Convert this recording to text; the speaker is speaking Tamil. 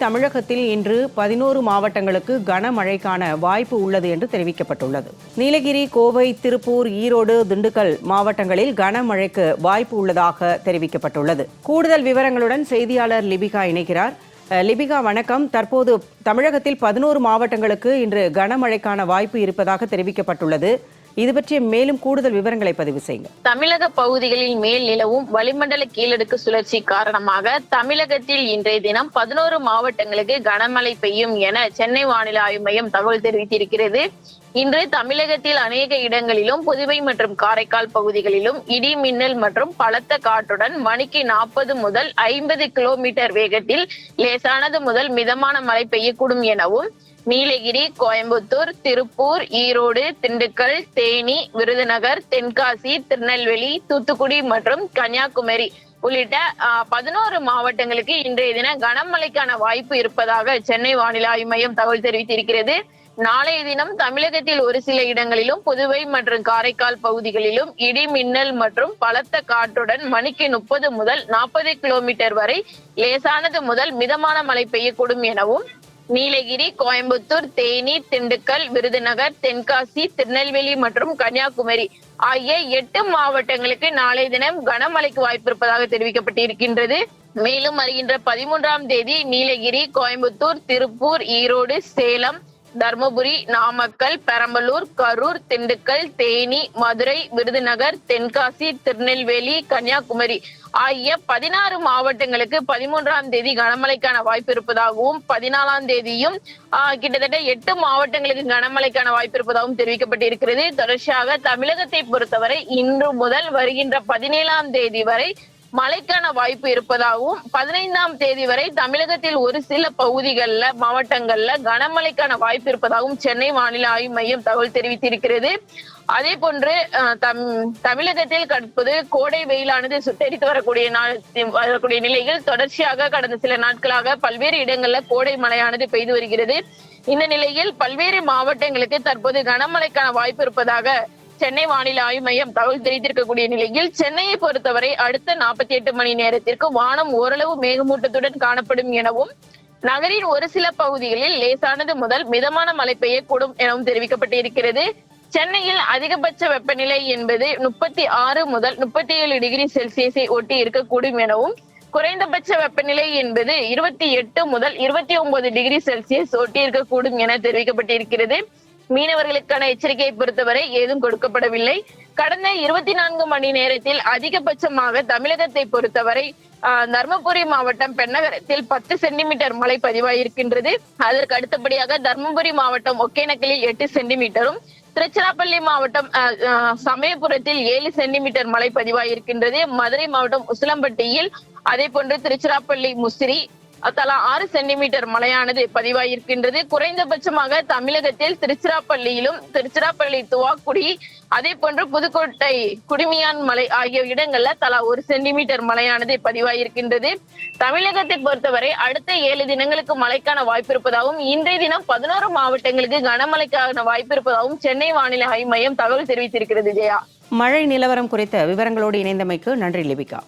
தமிழகத்தில் இன்று பதினோரு மாவட்டங்களுக்கு கனமழைக்கான வாய்ப்பு உள்ளது என்று தெரிவிக்கப்பட்டுள்ளது. நீலகிரி கோவை திருப்பூர் ஈரோடு திண்டுக்கல் மாவட்டங்களில் கனமழைக்கு வாய்ப்பு உள்ளதாக தெரிவிக்கப்பட்டுள்ளது. கூடுதல் விவரங்களுடன் செய்தியாளர் லிபிகா இணைக்கிறார் லிபிகா வணக்கம். தற்போது தமிழகத்தில் பதினோரு மாவட்டங்களுக்கு இன்று கனமழைக்கான வாய்ப்பு இருப்பதாக தெரிவிக்கப்பட்டுள்ளது. இது பற்றிய மேலும் கூடுதல் விவரங்களை பதிவு செய்யுங்க தமிழக பகுதிகளில் மேல் நிலவும் வளிமண்டல கீழடுக்கு சுழற்சி காரணமாக தமிழகத்தில் இன்றைய தினம் பதினோரு மாவட்டங்களுக்கு கனமழை பெய்யும் என சென்னை வானிலை ஆய்வு மையம் தகவல் தெரிவித்திருக்கிறது. இன்று தமிழகத்தில் அநேக இடங்களிலும் புதுவை மற்றும் காரைக்கால் பகுதிகளிலும் இடி மின்னல் மற்றும் பலத்த காற்றுடன் மணிக்கு நாற்பது முதல் ஐம்பது கிலோமீட்டர் வேகத்தில் லேசானது முதல் மிதமான மழை பெய்யக்கூடும் எனவும் நீலகிரி கோயம்புத்தூர் திருப்பூர் ஈரோடு திண்டுக்கல் தேனி விருதுநகர் தென்காசி திருநெல்வேலி தூத்துக்குடி மற்றும் கன்னியாகுமரி உள்ளிட்ட பதினோரு மாவட்டங்களுக்கு இன்றைய தினம் கனமழைக்கான வாய்ப்பு இருப்பதாக சென்னை வானிலை ஆய்வு மையம் தகவல் தெரிவித்திருக்கிறது. நாளைய தினம் தமிழகத்தில் ஒரு சில இடங்களிலும் புதுவை மற்றும் காரைக்கால் பகுதிகளிலும் இடி மின்னல் மற்றும் பலத்த காற்றுடன் மணிக்கு முப்பது முதல் நாற்பது கிலோமீட்டர் வரை லேசானது முதல் மிதமான மழை பெய்யக்கூடும் எனவும் நீலகிரி கோயம்புத்தூர் தேனி திண்டுக்கல் விருதுநகர் தென்காசி திருநெல்வேலி மற்றும் கன்னியாகுமரி ஆகிய எட்டு மாவட்டங்களுக்கு நாளை தினம் கனமழைக்கு வாய்ப்பு இருப்பதாக தெரிவிக்கப்பட்டிருக்கின்றது. மேலும் வருகின்ற பதிமூன்றாம் தேதி நீலகிரி கோயம்புத்தூர் திருப்பூர் ஈரோடு சேலம் தர்மபுரி நாமக்கல் பெரம்பலூர் கரூர் திண்டுக்கல் தேனி மதுரை விருதுநகர் தென்காசி திருநெல்வேலி கன்னியாகுமரி ஆகிய பதினாறு மாவட்டங்களுக்கு பதிமூன்றாம் தேதி கனமழைக்கான வாய்ப்பு இருப்பதாகவும் பதினாலாம் தேதியும் ஆஹ், கிட்டத்தட்ட எட்டு மாவட்டங்களுக்கு கனமழைக்கான வாய்ப்பு இருப்பதாகவும் தெரிவிக்கப்பட்டிருக்கிறது. தொடர்ச்சியாக தமிழகத்தை பொறுத்தவரை இன்று முதல் வருகின்ற பதினேழாம் தேதி வரை மழைக்கான வாய்ப்பு இருப்பதாகவும் பதினைந்தாம் தேதி வரை தமிழகத்தில் ஒரு சில பகுதிகளில் மாவட்டங்கள்ல கனமழைக்கான வாய்ப்பு இருப்பதாகவும் சென்னை வானிலை ஆய்வு மையம் தகவல் தெரிவித்திருக்கிறது. அதே போன்று தம் தமிழகத்தில் கற்பது கோடை வெயிலானது சுட்டரித்து வரக்கூடிய நாள் வரக்கூடிய நிலையில் தொடர்ச்சியாக கடந்த சில நாட்களாக பல்வேறு இடங்கள்ல கோடை மழையானது பெய்து வருகிறது. இந்த நிலையில் பல்வேறு மாவட்டங்களுக்கு தற்போது கனமழைக்கான வாய்ப்பு இருப்பதாக சென்னை வானிலை ஆய்வு மையம் தகவல் தெரிவித்திருக்கக்கூடிய நிலையில் சென்னையை பொறுத்தவரை அடுத்த நாற்பத்தி எட்டு மணி நேரத்திற்கு வானம் ஓரளவு மேகமூட்டத்துடன் காணப்படும் எனவும் நகரின் ஒரு சில பகுதிகளில் லேசானது முதல் மிதமான மழை பெய்யக்கூடும் எனவும் தெரிவிக்கப்பட்டிருக்கிறது. சென்னையில் அதிகபட்ச வெப்பநிலை என்பது முப்பத்தி ஆறு முதல் முப்பத்தி ஏழு டிகிரி செல்சியஸை ஒட்டி இருக்கக்கூடும் எனவும் குறைந்தபட்ச வெப்பநிலை என்பது இருபத்தி எட்டு முதல் இருபத்தி ஒன்பது டிகிரி செல்சியஸ் ஒட்டி இருக்கக்கூடும் என தெரிவிக்கப்பட்டிருக்கிறது. மீனவர்களுக்கான எச்சரிக்கையை பொறுத்தவரை ஏதும் கொடுக்கப்படவில்லை. கடந்த இருபத்தி நான்கு மணி நேரத்தில் அதிகபட்சமாக தமிழகத்தை பொறுத்தவரை தர்மபுரி மாவட்டம் பெண்ணகரத்தில் பத்து சென்டிமீட்டர் மழை பதிவாயிருக்கின்றது. அதற்கு அடுத்தபடியாக தர்மபுரி மாவட்டம் ஒகேனக்கலில் எட்டு சென்டிமீட்டரும் திருச்சிராப்பள்ளி மாவட்டம் சமயபுரத்தில் ஏழு சென்டிமீட்டர் மழை பதிவாயிருக்கின்றது. மதுரை மாவட்டம் உசிலம்பட்டியில் அதே போன்று திருச்சிராப்பள்ளி முசிறி தலா ஆறு சென்டிமீட்டர் மழையானது பதிவாயிருக்கின்றது. குறைந்தபட்சமாக தமிழகத்தில் திருச்சிராப்பள்ளியிலும் திருச்சிராப்பள்ளி துவாக்குடி அதே போன்று புதுக்கோட்டை குடுமியான் மலை ஆகிய இடங்கள்ல தலா ஒரு சென்டிமீட்டர் மழையானது பதிவாயிருக்கின்றது. தமிழகத்தை பொறுத்தவரை அடுத்த ஏழு தினங்களுக்கு மழைக்கான வாய்ப்பு இருப்பதாகவும் இன்றைய தினம் பதினோரு மாவட்டங்களுக்கு கனமழைக்கான வாய்ப்பு இருப்பதாகவும் சென்னை வானிலை ஆய்வு மையம் தகவல் தெரிவித்திருக்கிறது ஜெயா. மழை நிலவரம் குறித்த விவரங்களோடு இணைந்தமைக்கு நன்றி லிபிகா.